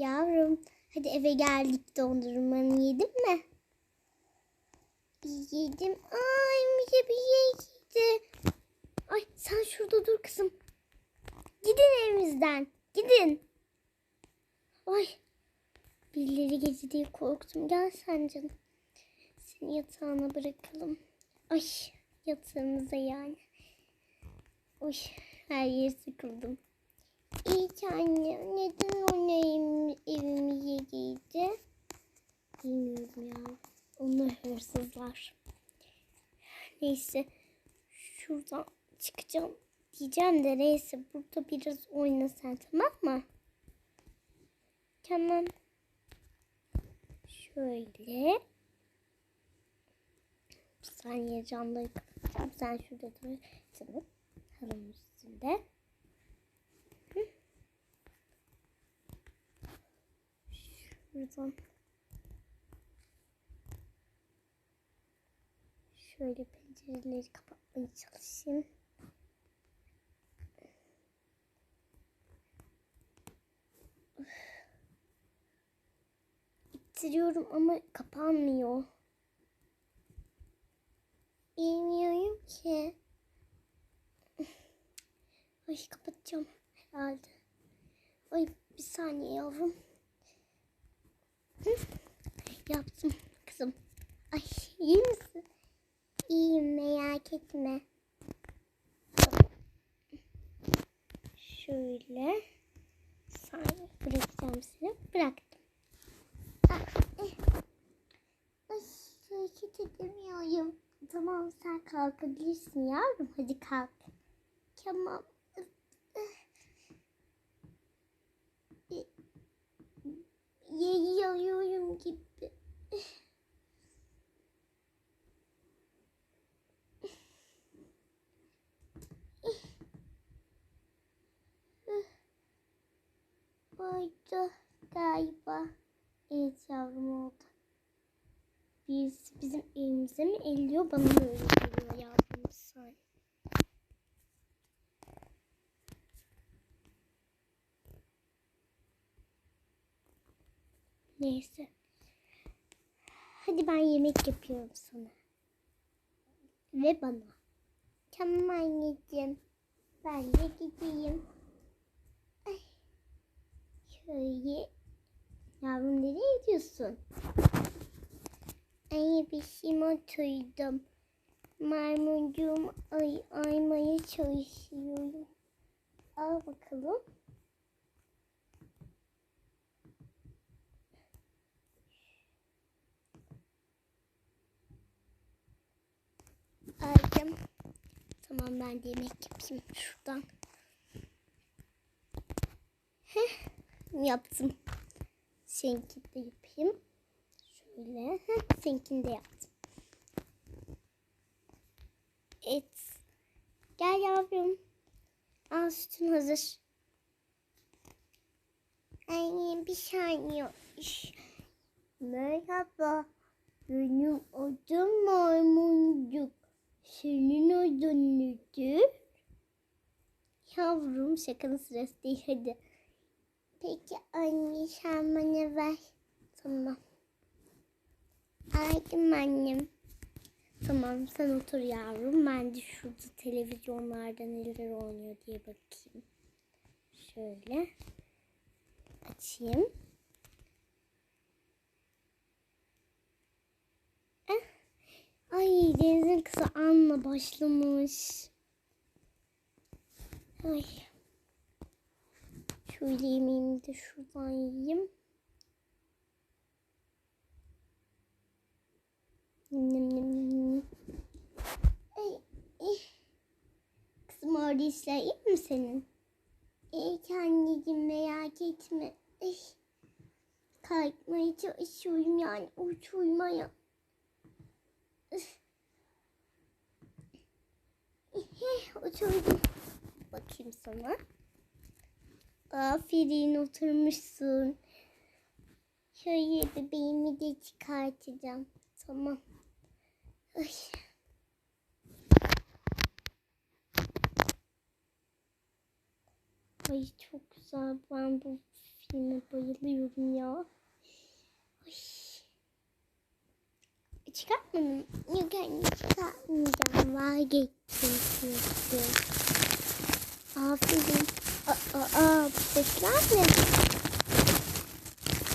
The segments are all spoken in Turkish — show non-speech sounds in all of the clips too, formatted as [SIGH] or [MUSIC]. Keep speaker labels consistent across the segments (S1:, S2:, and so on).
S1: Yavrum hadi eve geldik dondurmanı yedin mi? Yedim. Ay Mike bir yedi. Ay sen şurada dur kızım. Gidin evimizden. Gidin. Ay. Birileri gezi diye korktum. Gel sen canım. Seni yatağına bırakalım. Ay yatağınıza yani. Oy her yeri sıkıldım. İyi ki anne. Neden onu evim, evimize giydi? Bilmiyorum ya. Onlar hırsızlar. Neyse. Şuradan çıkacağım diyeceğim de neyse. Burada biraz oyna sen tamam mı? Tamam. Şöyle. Bir saniye camları. Sen şurada dur. Canım. Halının üstünde. Şuradan. Şöyle pencereleri kapatmaya çalışayım. İttiriyorum ama kapanmıyor. Bilmiyorum ki. Ay kapatacağım herhalde. Ay bir saniye yavrum. Hı, Yaptım kızım. Ay iyi misin? İyiyim merak etme. Şöyle. Saniye bırakacağım seni. Bıraktım. Ah, eh. Hareket edemiyorum. Tamam sen kalkabilirsin yavrum. Hadi kalk. Tamam. Yayıyorum gibi. Oydu galiba. Evet yavrum oldu. Birisi bizim evimize mi elliyor bana mı öyle geliyor yavrum saniye. Neyse. Hadi ben yemek yapıyorum sana. Ve bana. Tamam anneciğim. Ben de gideyim. Şöyle. Yavrum nereye gidiyorsun? Ay şeyim oturdum. Maymuncuğum ay aymaya çalışıyorum. Al bakalım. Aldım. Tamam ben de yemek yapayım şuradan. Heh, yaptım. Seninki de yapayım. Şöyle. Heh, seninkini de yaptım. Evet. Gel yavrum. Al sütün hazır. Ay bir saniye. Merhaba. Benim adım Maymuncuk. Senin adın nedir? Yavrum şakanın sırası değil hadi. Peki anne sen bana ver. Tamam. Aldım annem. Tamam sen otur yavrum. Ben de şurada televizyonlarda neler oynuyor diye bakayım. Şöyle. Açayım. Eh. Ay denizin kızı Anna başlamış. Ay. Şöyle yemeğimi de şuradan yiyeyim. Nem nem nem. Ay, eh. Kızım orada işler iyi mi senin? İyi anneciğim merak etme. Ay. Kalkmaya çalışıyorum yani uç uyumaya. Oturdum. Bakayım sana. Aferin oturmuşsun. Şöyle bebeğimi de çıkartacağım. Tamam. Ay. Ay çok güzel. Ben bu şeyime bayılıyorum ya. Ay. Çıkartmadım. Yok anne çıkartmayacağım. Vazgeçtim çünkü. Aferin. Aa, aa, aa, bu sesler ne?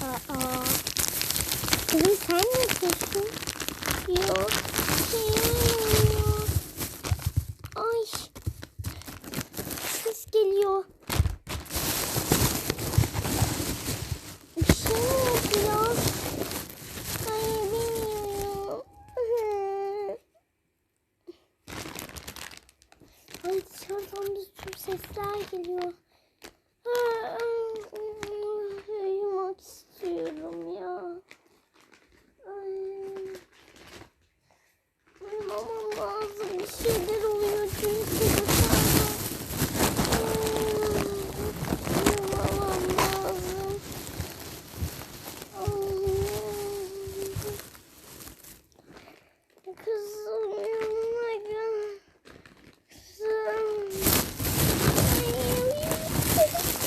S1: Aa, kızım sen ne yapıyorsun? Yok. Yok. Ay. Ses geliyor. Bir şey mi oluyor? Ay bilmiyorum. Ay dışarıdan bir sürü sesler geliyor. Uyumak istiyorum ya. Ay. Uyumamam lazım. Bir şeyler oluyor çünkü dışarıda. Ay, Uyumamam lazım. Ay. Kızım yanıma gel. Kızım.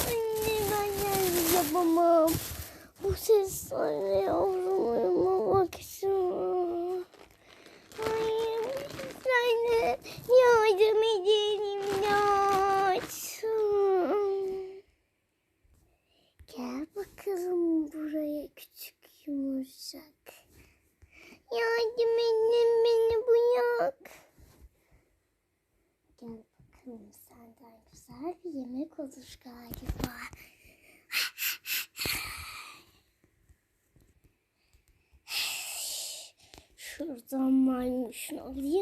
S1: Anne ben yani yapamam. Bu seslerle yavrum uyumamak istiyorum. Ay sen de yardım edin imdat. Gel bakalım buraya küçük yumurcak. Yardım edin beni bırak. Gel bakalım senden güzel bir yemek olur galiba.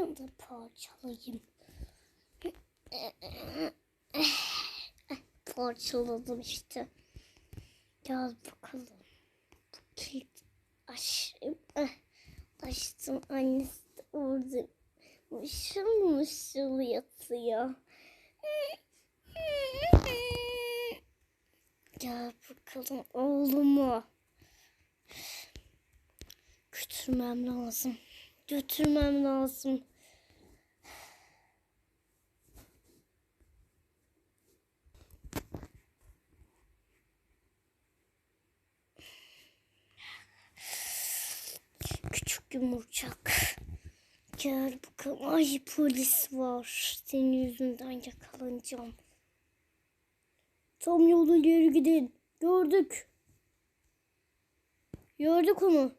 S1: Alayım da parçalayayım. [LAUGHS] Parçaladım işte. Gel bakalım. Bu kilit açayım. Açtım annesi de orada mışıl mışıl yatıyor. Gel bakalım oğlumu. Götürmem lazım. Götürmem lazım. Küçük yumurcak. Gel bakalım. Ay polis var. Senin yüzünden yakalanacağım. Tam yolda geri gidin. Gördük. Gördük onu.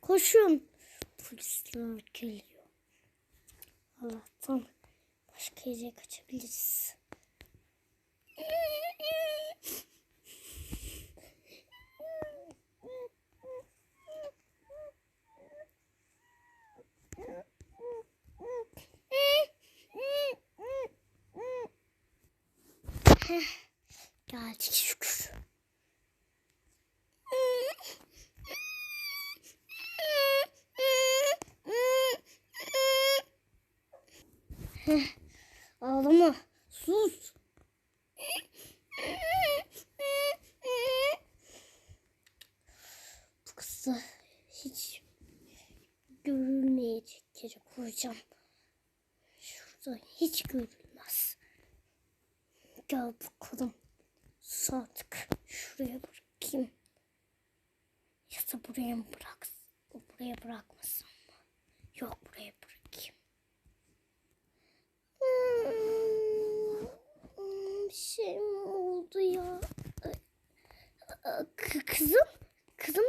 S1: Koşun. Polisler geliyor. Allah'tan başka yere kaçabiliriz. Geldik şükür. Heh, Ağlama. Sus. Kızı hiç görülmeyecek yere koyacağım. Şurada hiç görülmez. Gel bakalım. Saatlik şuraya bırakayım. Ya da buraya mı bırak? Buraya bırakmasam mı? Yok buraya bırakayım. Hmm, Bir şey mi oldu ya? K- kızım? Kızım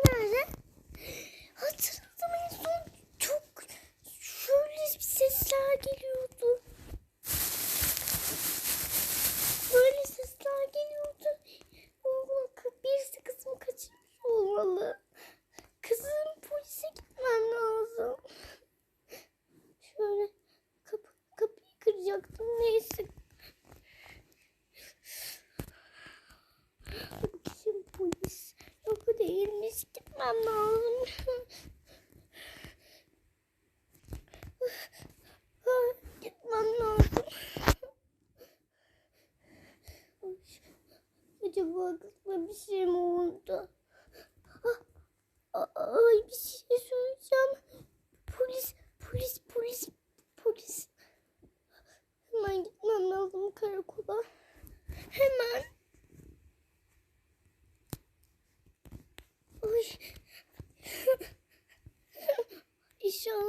S1: 能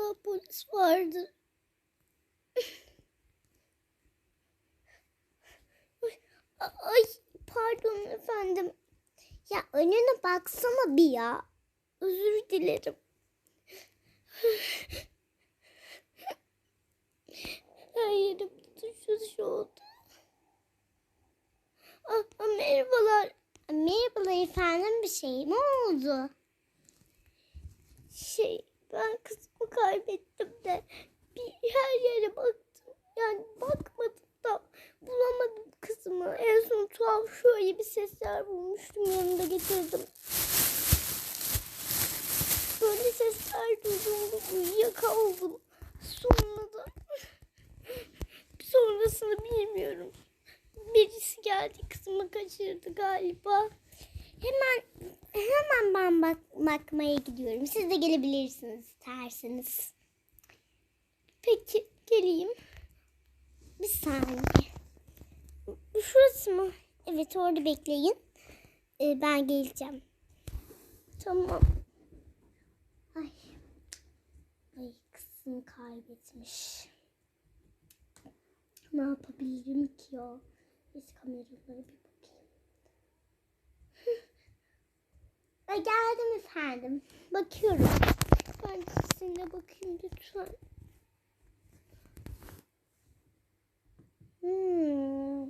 S1: İnşallah polis vardır. Ay, pardon efendim. Ya önüne baksana bir ya. Özür dilerim. Her yerim tutuşmuş oldu. Aa, aa, merhabalar. Merhabalar efendim bir şey mi oldu? Şey ben kızımı kaybettim de bir her yere baktım. Yani bakmadım da bulamadım kızımı. En son tuhaf şöyle bir sesler bulmuştum yanında getirdim. Böyle sesler duydum uyuyakaldım. Sonra da [LAUGHS] sonrasını bilmiyorum. Birisi geldi kızımı kaçırdı galiba. Hemen hemen ben bak, bakmaya gidiyorum. Siz de gelebilirsiniz isterseniz. Peki geleyim. Bir saniye. Şurası mı? Evet orada bekleyin. Ee, ben geleceğim. Tamam. Ay. Ay kızım kaybetmiş. Ne yapabilirim ki ya? Biz kameralara bir bakayım. Ay geldim efendim. Bakıyorum. Ben sizinle bakayım lütfen. Hmm.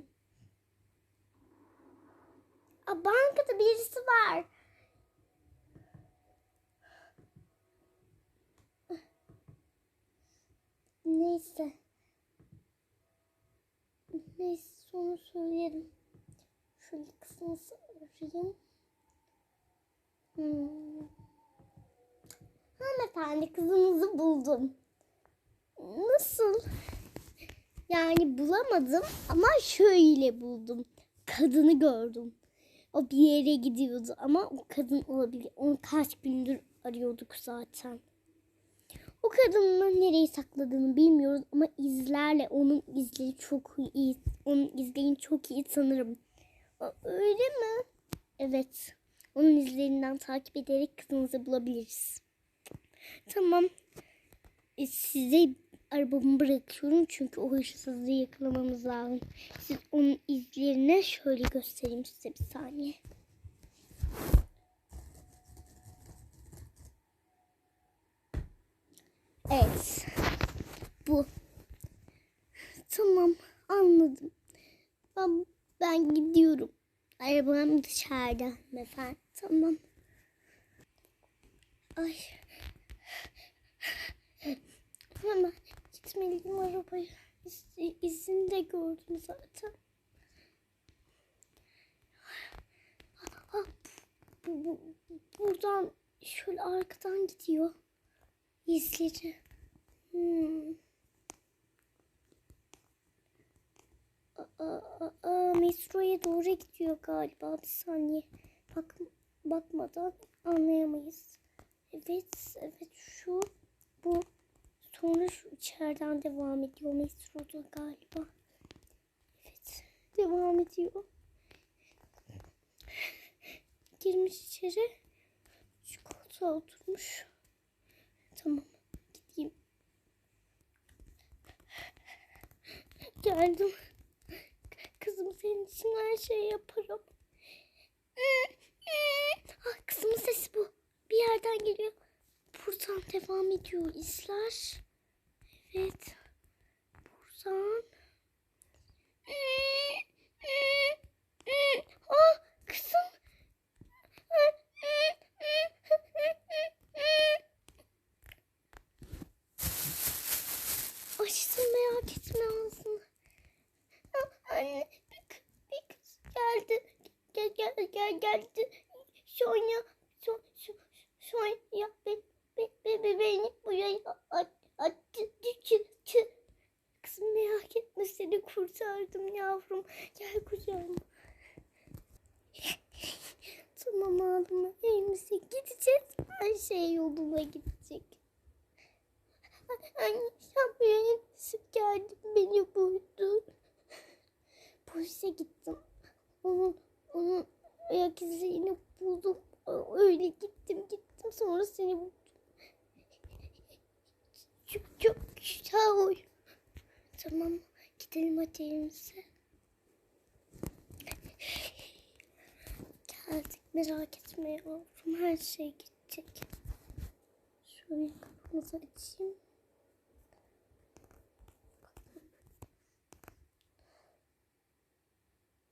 S1: Aa, bankada birisi var. Neyse. Neyse sonra söylerim. Şöyle kısmını arayayım. Hmm. Hanımefendi kızınızı buldum. Nasıl? Yani bulamadım ama şöyle buldum. Kadını gördüm. O bir yere gidiyordu ama o kadın olabilir. Onu kaç gündür arıyorduk zaten. O kadının nereyi sakladığını bilmiyoruz ama izlerle onun izleri çok iyi. Onun izlerini çok iyi tanırım. Aa, Öyle mi? Evet. Onun izlerinden takip ederek kızınızı bulabiliriz. Tamam. E, size arabamı bırakıyorum çünkü o hırsızı yakalamamız lazım. Siz onun izlerini şöyle göstereyim size bir saniye. Evet. Bu. Tamam anladım. Ben, ben gidiyorum. Arabam dışarıda efendim. Tamam. Ay. Hemen gitmeliyim arabaya. İz, izini de gördüm zaten. Ah, bu, bu, buradan şöyle arkadan gidiyor. İzleri. Hmm. Aa, aa, aa, metroya doğru gidiyor galiba. Bir saniye. Bak, bakmadan anlayamayız. Evet, evet şu, bu. Sonra şu içeriden devam ediyor metroda galiba. Evet, devam ediyor. [LAUGHS] Girmiş içeri. Şu koltuğa oturmuş. Tamam, gideyim. [LAUGHS] Geldim. Kızım senin için her şeyi yaparım. [LAUGHS] Ah, kızımın sesi bu. Bir yerden geliyor. Buradan devam ediyor izler. Evet. Buradan. Ah kızım. Açtım merak etme ağzını. Ah, Anne bir kız geldi. Gel gel gel geldi. Sonra so, so, sonra ya be, be, be, be, beni buraya at, attı. Çı, çı. Kızım merak etme seni kurtardım yavrum. Gel kucağıma. [LAUGHS] tamam ağlama. Misin? Gideceğiz. Her şey yoluna gidecek. Anne nasıl geldin beni buldun? Polise gittim. Onun, onun ayak izlerini buldum. Öyle gittim gittim sonra seni buldum. Sağ ol. Tamam gidelim hadi evimize. Geldik merak etme yavrum her şey gidecek. Şöyle kapımızı açayım.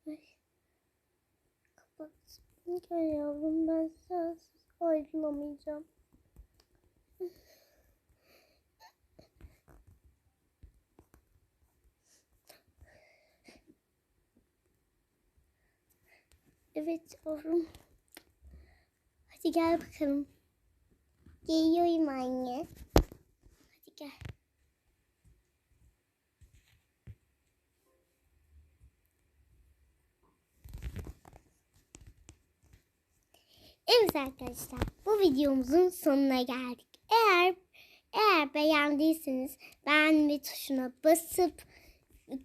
S1: Ay. Kapat. Gel yavrum ben sensiz ayrılamayacağım. Evet yavrum. Hadi gel bakalım. Geliyorum anne. Hadi gel. Evet arkadaşlar bu videomuzun sonuna geldik. Eğer eğer beğendiyseniz beğenme tuşuna basıp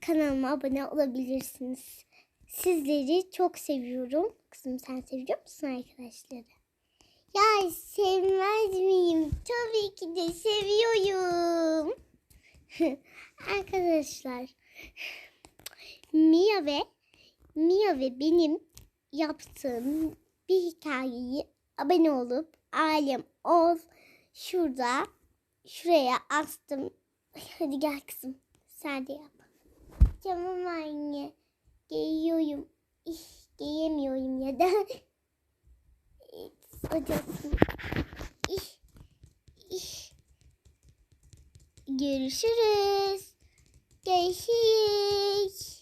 S1: kanalıma abone olabilirsiniz. Sizleri çok seviyorum. Kızım sen seviyor musun arkadaşları? Ya sevmez miyim? Tabii ki de seviyorum. [LAUGHS] Arkadaşlar Mia ve Mia ve benim yaptığım bir hikayeyi abone olup ailem ol şurada şuraya astım. Hadi gel kızım sen de yap. Tamam anne. Giyiyorum. İh, giyemiyorum ya da. [LAUGHS] Hadi atın. İh, ih. Görüşürüz. Görüşürüz.